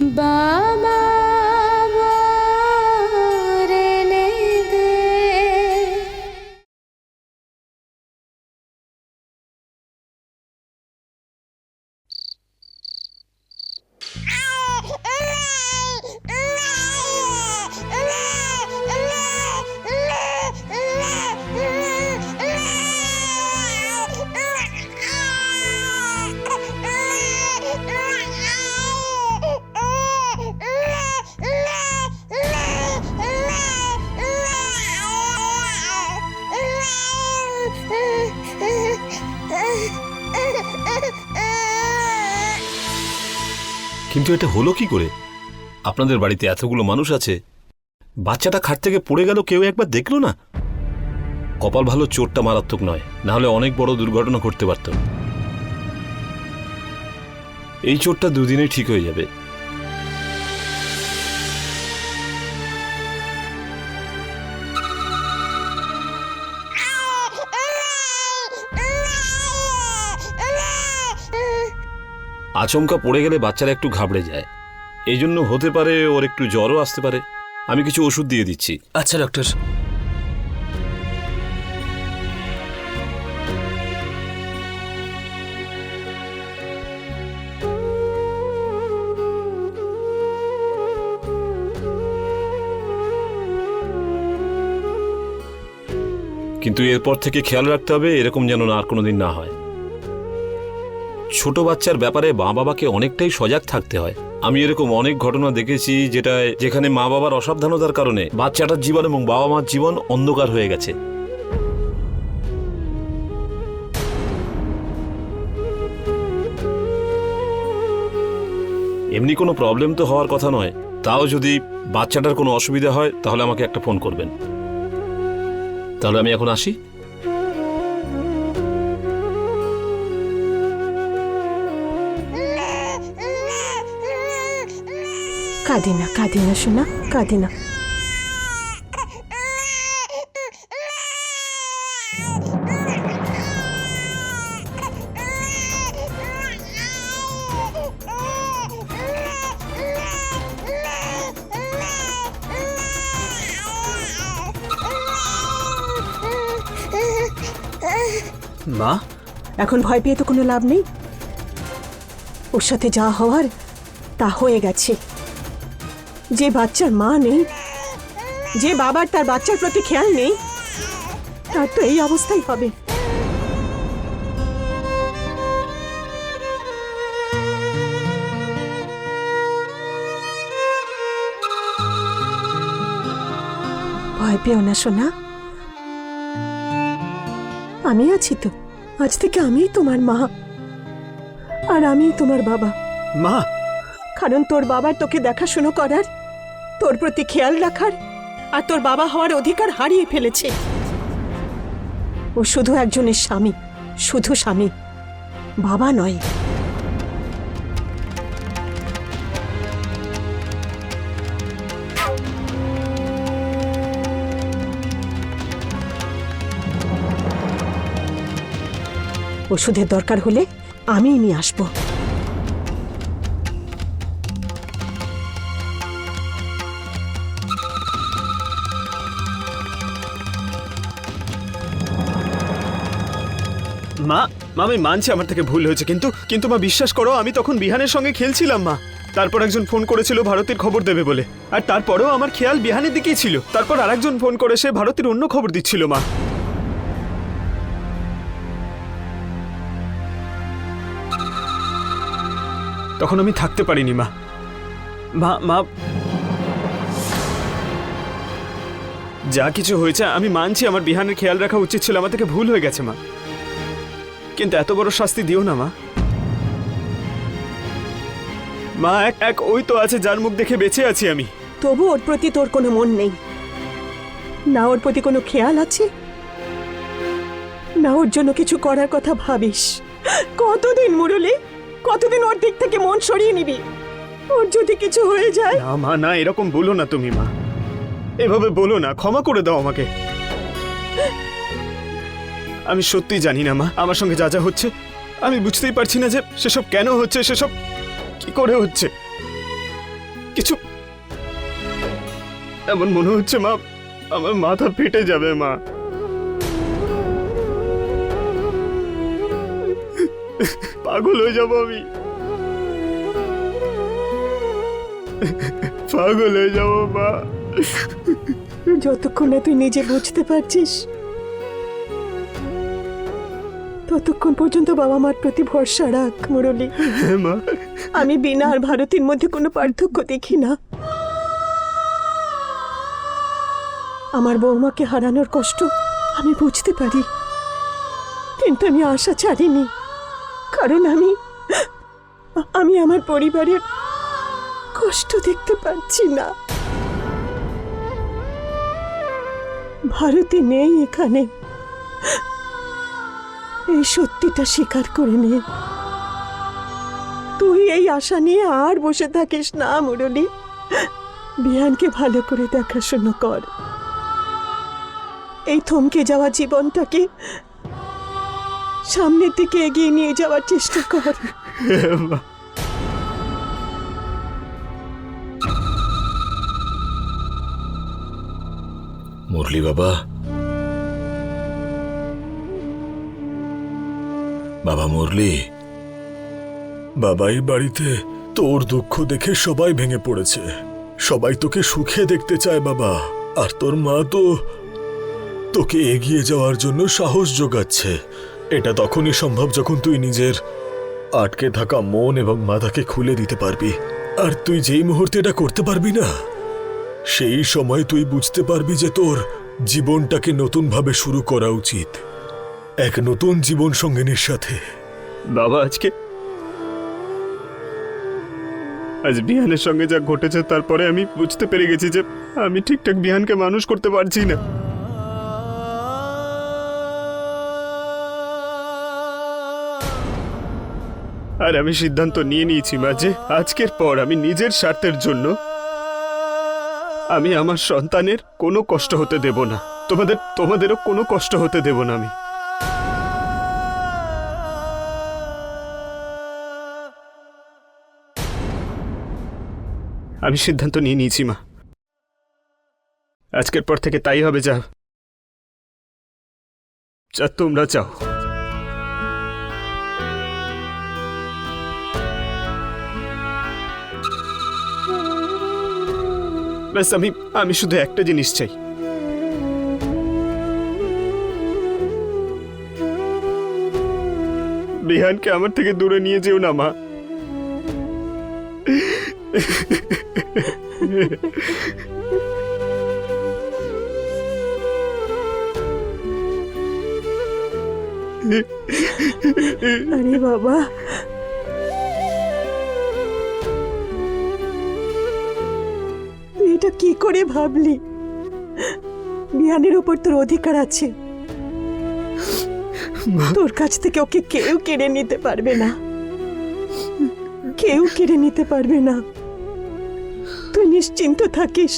বাবা কিন্তু এটা হলো কি করে? আপনাদের বাড়িতে এতগুলো মানুষ আছে, বাচ্চাটা খাট থেকে পড়ে গেল, কেউ একবার দেখল না? কপাল ভালো চোরটা মারাত্মক নয়, না হলে অনেক বড় দুর্ঘটনা ঘটতে পারত। এই চোরটা দুদিনে ঠিক হয়ে যাবে। আচমকা পড়ে গেলে বাচ্চারা একটু ঘাবড়ে যায়। এই জন্য হতে পারে ওর একটু জ্বরও আসতে পারে। আমি কিছু ওষুধ দিয়ে দিচ্ছি। আচ্ছা ডক্টর কিন্তু এরপর থেকে খেয়াল রাখতে হবে এরকম যেন আর কোনোদিন না হয়। ছোট বাচ্চার ব্যাপারে মা বাবাকে অনেকটাই সজাগ থাকতে হয়। আমি এরকম অনেক ঘটনা দেখেছি যেটা যেখানে মা বাবার অসাবধানতার কারণে বাচ্চাটার জীবন এবং বাবা মার জীবন অন্ধকার হয়ে গেছে। এমনি কোনো প্রবলেম তো হওয়ার কথা নয়। তাও যদি বাচ্চাটার কোনো অসুবিধা হয়, তাহলে আমাকে একটা ফোন করবেন। তাহলে আমি এখন আসি। কাঁদে না কাঁদে না শোনা কাঁদে না মা? এখন ভয় পেয়ে তো কোনো লাভ নেই। ওর সাথে যা হওয়ার তা হয়ে গেছে। যে বাচ্চার মা নেই যে বাবার তার বাচ্চার প্রতি খেয়াল নেই তার তো এই অবস্থাই হবে। ভয় পেও না সোনা। আমি আছি তো। আজ থেকে আমিই তোমার মা। আর আমি তোমার বাবা। মা! কারণ তোর বাবার তোকে দেখাশুনো করার তোর প্রতি খেয়াল রাখার আর তোর বাবা হওয়ার অধিকার হারিয়ে ফেলেছে। ও শুধু একজনের স্বামী, শুধু স্বামী, বাবা নয়। ওষুধের দরকার হলে আমিই নিয়ে আসব। মা মা, আমি মানছি আমার থেকে ভুল হয়েছে, কিন্তু কিন্তু মা, বিশ্বাস করো, আমি তখন বিহানের সঙ্গে খেলছিলাম, মা। তারপর একজন ফোন করেছিল ভারতের খবর দেবে বলে। আর তারপরেও আমার খেয়াল বিহানের দিকেই ছিল। তারপর আরেকজন ফোন করে সে ভারতের অন্য খবর দিচ্ছিল, মা। তখন আমি থাকতে পারিনি, মা। মা মা। যা কিছু হয়েছে, আমি মানছি, আমার বিহানের খেয়াল রাখা উচিত ছিল, আমার থেকে ভুল হয়ে গেছে, মা। কিন্তু এত বড় শাস্তি দিও না মা। মা এক এক ওই তো আছে যার মুখ দেখে বেঁচে আছি আমি। তবু ওর প্রতি তোর কোনো মন নেই। না ওর প্রতি কোনো খেয়াল আছে? না ওর জন্য কিছু করার কথা ভাবিস? কতদিন মুরলি? কতদিন ওর দিক থেকে মন সরিয়ে নিবি? ওর যদি কিছু হয়ে যায়? না মা না এরকম বলো না তুমি মা। এভাবে বলো না ক্ষমা করে দাও আমাকে। আমি সত্যি জানি না, মা। আমার সঙ্গে যা যা হচ্ছে, আমি বুঝতেই পারছি না যে সেসব কেন হচ্ছে, সেসব কি করে হচ্ছে। কিছু এমন মনে হচ্ছে, মা, আমার মাথা ফেটে যাবে, মা। পাগল হয়ে যাব আমি। পাগল হয়ে যাব, মা। যতক্ষণ না তুই নিজে বুঝতে পারছিস ততক্ষণ পর্যন্ত বাবা মার প্রতি ভরসা রাখ মুরলি। হ্যাঁ মা। আমি বিনা আর ভারতীর মধ্যে কোনো পার্থক্য দেখি না। আমার বৌমাকে হারানোর কষ্ট আমি বুঝতে পারি। কিন্তু আমি আশা ছাড়িনি। কারণ আমি আমি আমার পরিবারের কষ্ট দেখতে পাচ্ছি না। ভারতী নেই এখানে। এই সত্যিটা স্বীকার করে নে। তুই এই আশা নিয়ে আর বসে থাকিস না, মুরলি। বিহানকে ভালো করে দেখাশোনা কর। এই থমকে যাওয়া জীবনটাকে সামনের দিকে এগিয়ে নিয়ে যাওয়ার চেষ্টা কর। মুরলি বাবা বাবা মুরলি? বাবাই বাড়িতে তোর দুঃখ দেখে সবাই ভেঙে পড়েছে। সবাই তোকে সুখে দেখতে চায় বাবা। আর তোর মা তো তোকে এগিয়ে যাওয়ার জন্য সাহস যোগাচ্ছে। এটা তখনই সম্ভব যখন তুই নিজের আটকে থাকা মন এবং মাথাকে খুলে দিতে পারবি। আর তুই যেই মুহূর্তে এটা করতে পারবি না, সেই সময় তুই বুঝতে পারবি যে তোর জীবনটাকে নতুনভাবে শুরু করা উচিত। এক নতুন জীবন সঙ্গিনীর সাথে। বাবা, আজকে আজ বিহানের সঙ্গে যা ঘটেছে, তারপরে আমি বুঝতে পেরে গেছি যে আমি ঠিকঠাক বিহানকে মানুষ করতে পারছি না। আর আমি সিদ্ধান্ত নিয়ে নিয়েছি, মা, যে আজকের পর আমি নিজের স্বার্থের জন্য আমি আমার সন্তানের কোনো কষ্ট হতে দেব না। তোমাদের তোমাদেরও কোনো কষ্ট হতে দেব না আমি। আমি সিদ্ধান্ত নিয়ে নিয়েছি, মা। আজকের পর থেকে তাই হবে, যা। যা তোমরা চাও। ব্যাস, আমি আমি শুধু একটা জিনিস চাই। বিহানকে আমার থেকে দূরে নিয়ে যেও না, মা। আরে বাবা। তুই এটা কি করে ভাবলি? বিহানের উপর তোর অধিকার আছে। তোর কাছ থেকে ওকে কেউ কেড়ে নিতে পারবে না। কেউ কেড়ে নিতে পারবে না। তুই নিশ্চিন্ত থাকিস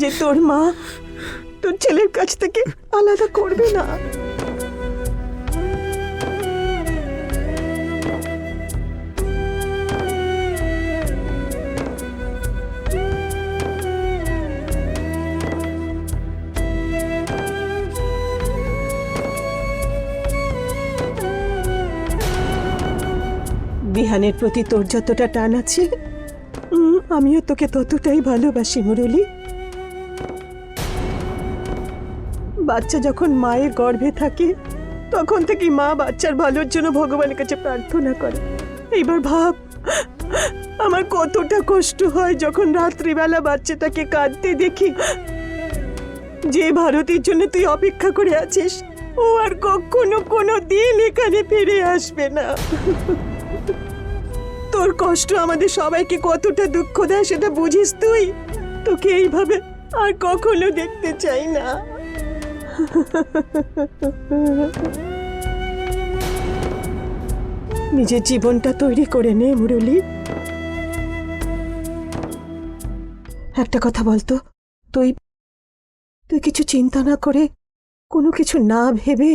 যে তোর মা তোর ছেলের কাছ থেকে আলাদা করবে না। বিহানের প্রতি তোর যতটা টান আছে আমিও তোকে ততটাই ভালোবাসি, মুরলি। বাচ্চা যখন মায়ের গর্ভে থাকে, তখন থেকে মা বাচ্চার ভালোর জন্য ভগবানের কাছে প্রার্থনা করে। এইবার ভাব, আমার কতটা কষ্ট হয় যখন রাত্রিবেলা বাচ্চাটাকে কাঁদতে দেখি। যে ভারতীর জন্য তুই অপেক্ষা করে আছিস, ও আর কখনো কোনো দিন এখানে ফিরে আসবে না। তোর কষ্ট আমাদের সবাইকে কতটা দুঃখ দেয় সেটা বুঝিস তুই? তোকে এইভাবে আর কখনো দেখতে চাই না। নিজের জীবনটা তৈরি করে নে, মুরলি। একটা কথা বলতো, তুই তুই কিছু চিন্তা না করে কোনো কিছু না ভেবে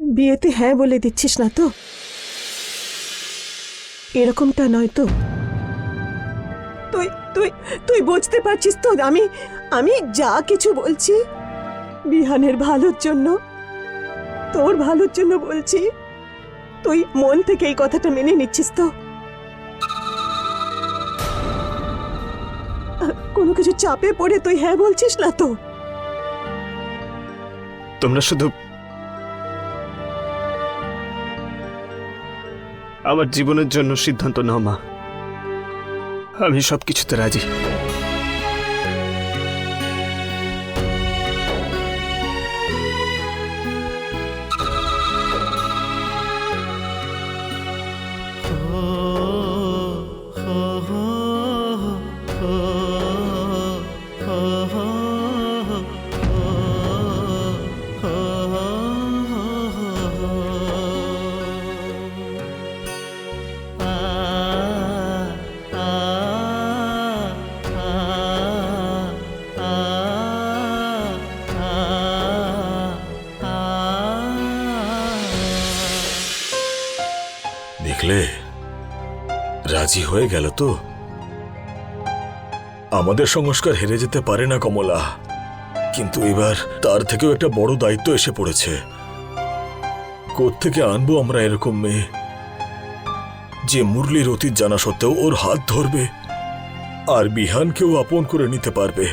বিয়েতে হ্যাঁ বলে দিচ্ছিস না তো? এরকমটা নয় তো। তুই তুই তুই বুঝতে পারছিস তো আমি আমি যা কিছু বলছি? বিহানের ভালোর জন্য তোর ভালোর জন্য বলছি। তুই মন থেকে এই কথাটা মেনে নিচ্ছিস তো। কোনো কিছু চাপে পড়ে তুই হ্যাঁ বলছিস না তো? তোমরা শুধু আমার জীবনের জন্য সিদ্ধান্ত নাও মা। আমি সব কিছুতে রাজি। দেখলে রাজি হয়ে গেল তো? আমাদের সংস্কার হেরে যেতে পারে না, কমলা। কিন্তু এবার তার থেকেও একটা বড় দায়িত্ব এসে পড়েছে। কোত্থেকে আনব আমরা এরকম মেয়ে? যে মুরলির অতীত জানা সত্ত্বেও ওর হাত ধরবে, আর বিহানকেও আপন করে নিতে পারবে।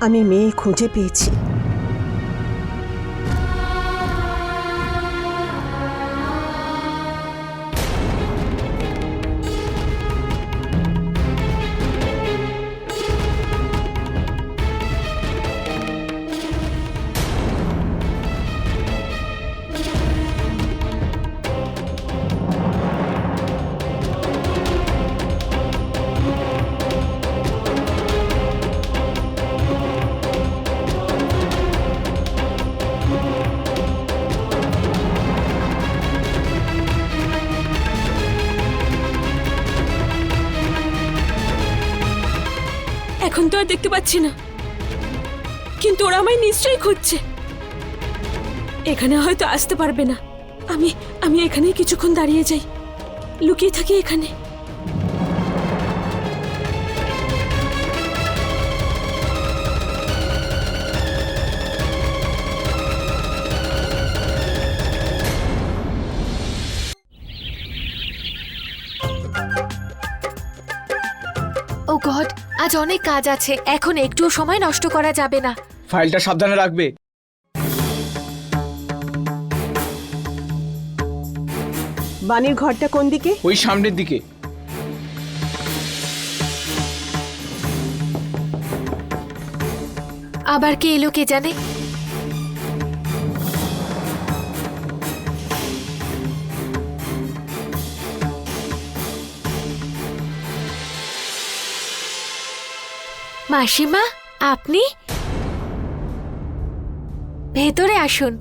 আমি মেয়ে খুঁজে পেয়েছি। দেখতে পাচ্ছি না। কিন্তু ওরা আমায় নিশ্চয়ই খুঁজছে। এখানে হয়তো আসতে পারবে না। আমি আমি এখানেই কিছুক্ষণ দাঁড়িয়ে যাই। লুকিয়ে থাকি এখানে। আজ অনেক কাজ আছে। এখন একটুও সময় নষ্ট করা যাবে না। ফাইলটা সাবধানে রাখবে। বানির ঘরটা কোন দিকে? ওই সামনের দিকে। আবার কে এলো কে জানে? মাসিমা আপনি? ভেতরে আসুন।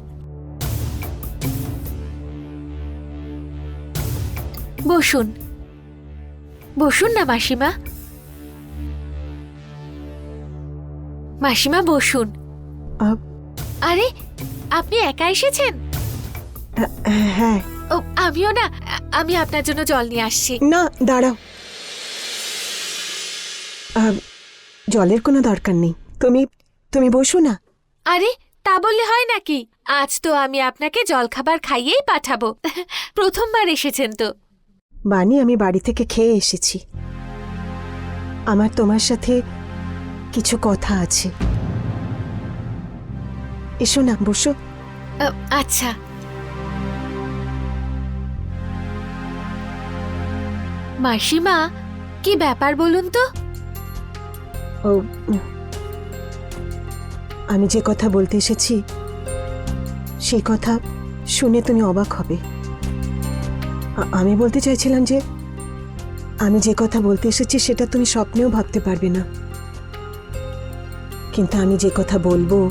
বসুন। বসুন না মাসিমা। মাসিমা বসুন। আরে আপনি একা এসেছেন? হ্যাঁ। ও আমিও না আমি আপনার জন্য জল নিয়ে আসছি। না দাঁড়াও। জলের কোনো দরকার নেই। তুমি তুমি বসো না। আরে তা বললে হয় নাকি? আজ তো আমি আপনাকে জলখাবার খাইয়েই পাঠাবো। প্রথমবার এসেছেন তো। বানি আমি বাড়ি থেকে খেয়ে এসেছি। আমার তোমার সাথে কিছু কথা আছে। এসো না বসো। আচ্ছা। মাসিমা কি ব্যাপার বলুন তো? ও, আমি যে কথা বলতে এসেছি, সেই কথা শুনে তুমি অবাক হবে। আমি বলতে চাইছিলাম যে, আমি যে কথা বলতে এসেছি সেটা তুমি স্বপ্নেও ভাবতে পারবে না। কিন্তু আমি যে কথা বলব,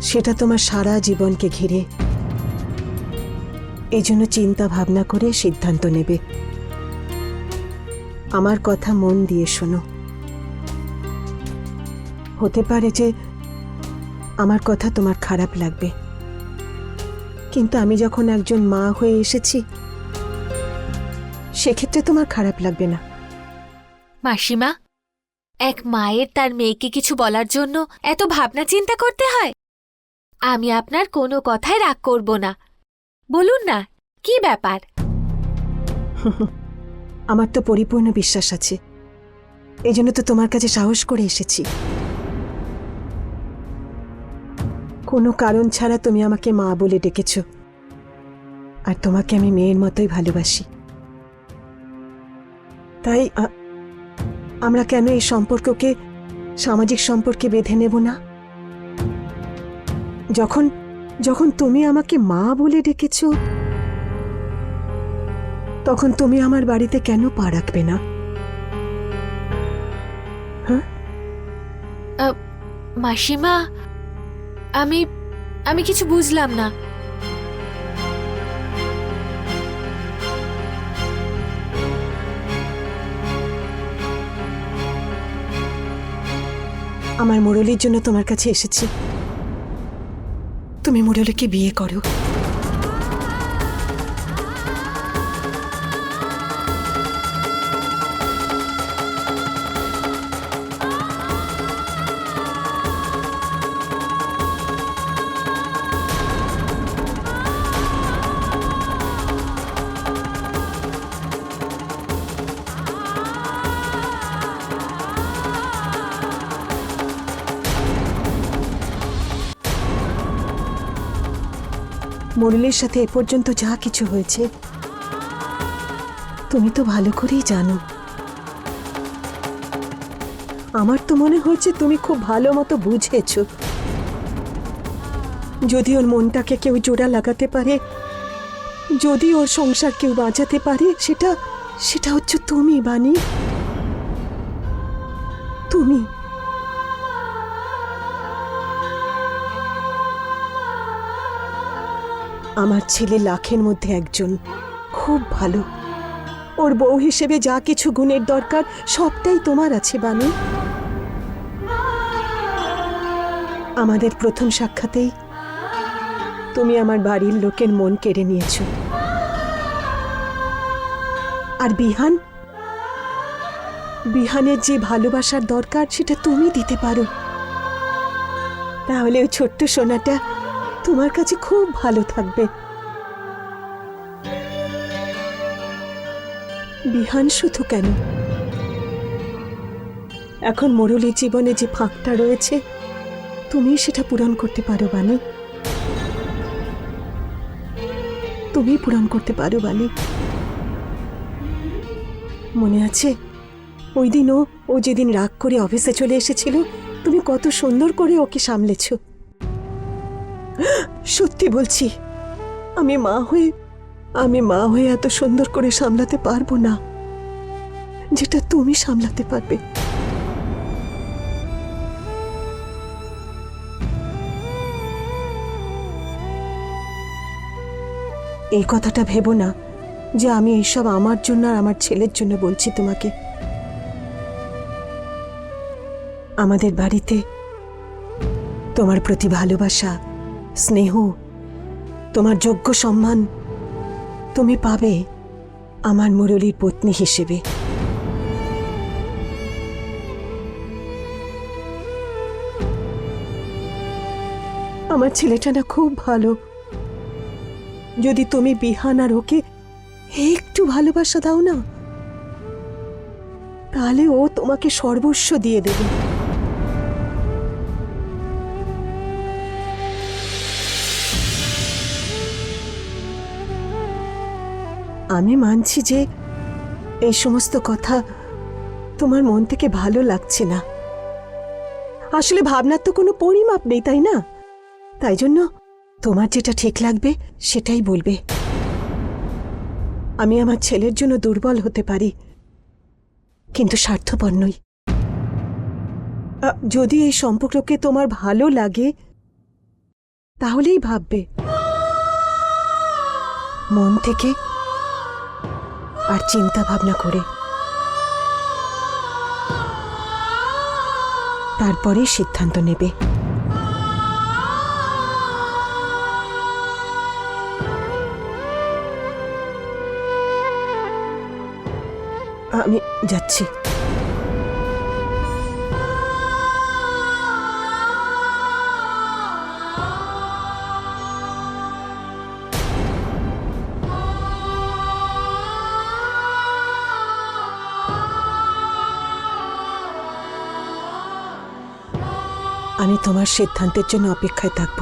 সেটা তোমার সারা জীবনকে ঘিরে। এই জন্য চিন্তা ভাবনা করে সিদ্ধান্ত নেবে। আমার কথা মন দিয়ে শোনো। হতে পারে যে আমার কথা তোমার খারাপ লাগবে। কিন্তু আমি যখন একজন মা হয়ে এসেছি সেক্ষেত্রে তোমার খারাপ লাগবে না। মাসিমা এক মায়ের তার মেয়েকে কিছু বলার জন্য এত ভাবনা চিন্তা করতে হয়? আমি আপনার কোনো কথায় রাগ করব না। বলুন না কি ব্যাপার? আমার তো পরিপূর্ণ বিশ্বাস আছে। এই জন্য তো তোমার কাছে সাহস করে এসেছি। কোনো কারণ ছাড়া তুমি আমাকে মা বলে ডেকেছ। আর তোমাকে আমি মেয়ের মতোই ভালোবাসি। তাই আমরা কেন এই সম্পর্ককে, সামাজিক সম্পর্কে বেঁধে নেব না? যখন যখন তুমি আমাকে মা বলে ডেকেছ, তখন তুমি আমার বাড়িতে কেন পা রাখবে না? মাসিমা আমি আমি কিছু বুঝলাম না। আমার মুরলির জন্য তোমার কাছে এসেছি। তুমি মুরলিকে বিয়ে করো। মুরলির সাথে এ পর্যন্ত যা কিছু হয়েছে, তুমি তো ভালো করেই জানো। আমার তো মনে হয়েছে তুমি খুব ভালো মতো বুঝেছ। যদি ওর মনটাকে কেউ জোড়া লাগাতে পারে, যদি ওর সংসার কেউ বাঁচাতে পারে, সেটা সেটা হচ্ছে তুমি, বানি। তুমি। আমার ছেলে লাখের মধ্যে একজন। খুব ভালো। ওর বউ হিসেবে যা কিছু গুণের দরকার, সবটাই তোমার আছে, বানু। আমাদের প্রথম সাক্ষাতেই তুমি আমার বাড়ির লোকের মন কেড়ে নিয়েছ। আর বিহান? বিহানের যে ভালোবাসার দরকার, সেটা তুমি দিতে পারো। তাহলে ওই ছোট্ট সোনাটা তোমার কাছে খুব ভালো থাকবে। বিহান, শুধু কেন? এখন মোরলের জীবনে যে ফাঁকটা রয়েছে তুমি সেটা পূরণ করতে পারো বানি তুমি পূরণ করতে পারো বানি মনে আছে? ওই দিন ও ও যেদিন রাগ করে অফিসে চলে এসেছিল, তুমি কত সুন্দর করে ওকে সামলেছো। সত্যি বলছি, আমি মা হয়ে, আমি মা হয়ে এত সুন্দর করে সামলাতে পারব না, যেটা তুমি সামলাতে পারবে। এই কথাটা ভেবো না যে আমি এইসব আমার জন্য আর আমার ছেলের জন্য বলছি তোমাকে। আমাদের বাড়িতে তোমার প্রতি ভালোবাসা স্নেহ, তোমার যোগ্য সম্মান তুমি পাবে আমার মুরলীর পত্নী হিসেবে। আমার ছেলেটা না খুব ভালো। যদি তুমি বিহান আর ওকে একটু ভালোবাসা দাও না, তাহলে ও তোমাকে সর্বস্ব দিয়ে দেবে। আমি মানছি যে এই সমস্ত কথা তোমার মন থেকে ভালো লাগছে না। আসলে ভাবনার তো কোনো পরিমাপ নেই, তাই না? তাই জন্য তোমার যেটা ঠিক লাগবে সেটাই বলবে। আমি আমার ছেলের জন্য দুর্বল হতে পারি, কিন্তু স্বার্থপর নই। যদি এই সম্পর্ককে তোমার ভালো লাগে, তাহলেই ভাববে। মন থেকে আর চিন্তা ভাবনা করে। তারপরে সিদ্ধান্ত নেবে। আমি যাচ্ছি। আমি তোমার সিদ্ধান্তের জন্য অপেক্ষায় থাকব।